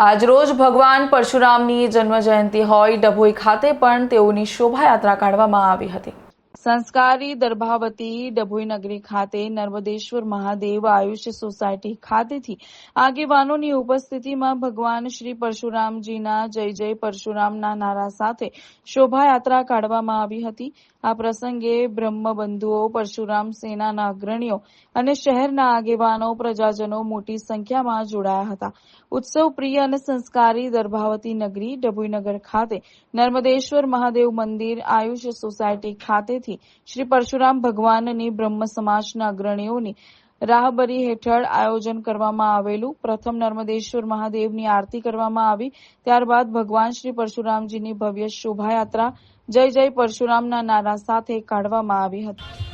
આજરોજ ભગવાન પરશુરામની જન્મ જયંતિ હોય ડભોઈ ખાતે પણ તેઓની શોભાયાત્રા કાઢવામાં આવી હતી. સંસ્કારી દર્ભાવતી ડભોઈ નગરી ખાતે નર્મદેશ્વર મહાદેવ આયુષ્ય સોસાયટી ખાતેથી આગેવાનોની ઉપસ્થિતિમાં ભગવાન શ્રી પરશુરામજીના જય જય પરશુરામના નારા સાથે શોભાયાત્રા કાઢવામાં આવી હતી. આ પ્રસંગે બ્રહ્મબંધુઓ, પરશુરામ સેનાના અગ્રણીઓ અને શહેરના આગેવાનો, પ્રજાજનો મોટી સંખ્યામાં જોડાયા હતા. ઉત્સવ પ્રિય અને સંસ્કારી દર્ભાવતી નગરી ડભોઈનગર ખાતે નર્મદેશ્વર મહાદેવ મંદિર આયુષ્ય સોસાયટી ખાતેથી શ્રી પરશુરામ ભગવાનની બ્રહ્મ સમાજના અગ્રણીઓની રાહબરી હેઠળ આયોજન કરવામાં આવેલું. પ્રથમ નર્મદેશ્વર મહાદેવની આરતી કરવામાં આવી. ત્યારબાદ ભગવાન શ્રી પરશુરામજીની ભવ્ય શોભાયાત્રા જય જય પરશુરામના નારા સાથે કાઢવામાં આવી હતી.